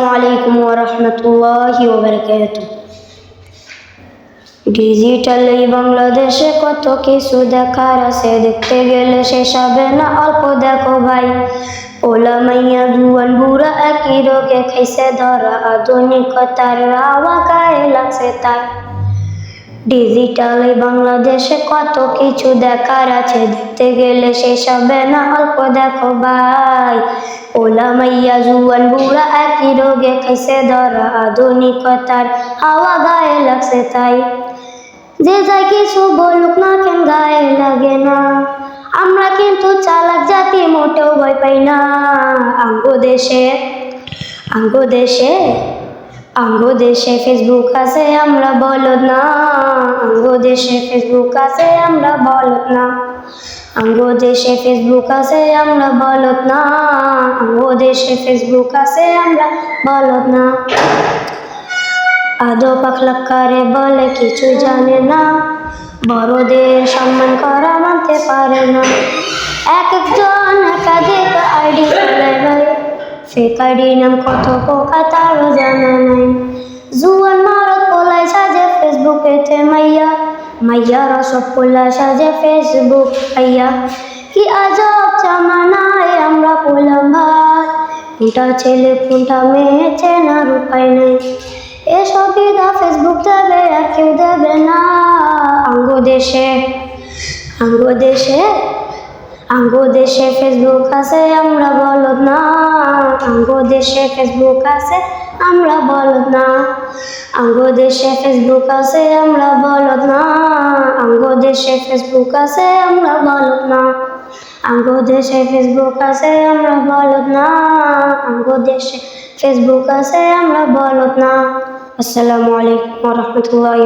আসসালামু আলাইকুম ওয়া রাহমাতুল্লাহি ওয়া বারাকাতুহু। ডিজিটাল এই বাংলাদেশে কত কিছু দেখার আছে, দেখতে গেলে শেষ হবে না, অল্প দেখো ভাই। ওলা মাইয়া জুয়ান বুড়া একই রোগে খাইছে, ধরা আধুনিকতার রাওয়া গায়ে লাগছে তাই ডিজিটাল বাংলাদেশে কত কিছু দেখার আছে? দেখতে গেলে শেষ হবে না, অল্প দেখো ভাই। ওলা মাইয়া জুয়ান বুড়া একই রোগে খাইছে ধরা, আধুনিকতার হাওয়া গায়ে লাগছে তাই। যে যাই কিছু বলুক না কেন গায়ে লাগে না। আমরা কিন্তু চালাক জাতি, মোটেও ভয় পাই না। আঙ্গ দেশে আঙ্গ দেশে আঙ্গ দেশে ফেসবুক আছে, আমরা বলদ না। আঙ্গ দেশে ফেসবুক আছে, আমরা বলদ না। আঙ্গ দেশে ফেসবুক আছে, আমরা বলদ না। আঙ্গ দেশে ফেসবুক আছে, আমরা বলদ না। আদো পাখলাক্কারে বলে কিছু জানে না। বড়দের সম্মান করা মানতে পারে না। এক আইডি নাম কত পোকা তারও জানা নাই জুয়ান মারত পোলাই সাজে ফেসবুকেতে মাইয়া মাইয়ারা সব পোলাই সাজে ফেসবুক পাইয়া কি আজব জামানায় আমরা পোলাম ভাই কোনটা ছেলে কোনটা মেয়ে চেনার উপায় নেই এসব বিধা ফেসবুক দেবে আর কেউ দেবে না আঙ্গ দেশে আঙ্গ দেশে আঙ্গ দেশে ফেসবুক আছে, আমরা বলদ না। আঙ্গ দেশে ফেসবুক আছে, আমরা বলদ না। আঙ্গ দেশে ফেসবুক আছে, আমরা বলদ না। আঙ্গ দেশে ফেসবুক আছে, আমরা বলদ না। আঙ্গ দেশে ফেসবুক আছে, আমরা বলদ না। আঙ্গ দেশে ফেসবুক আছে, আমরা বলদ না। আসসালামু আলাইকুম রাহমাতুল্লাহি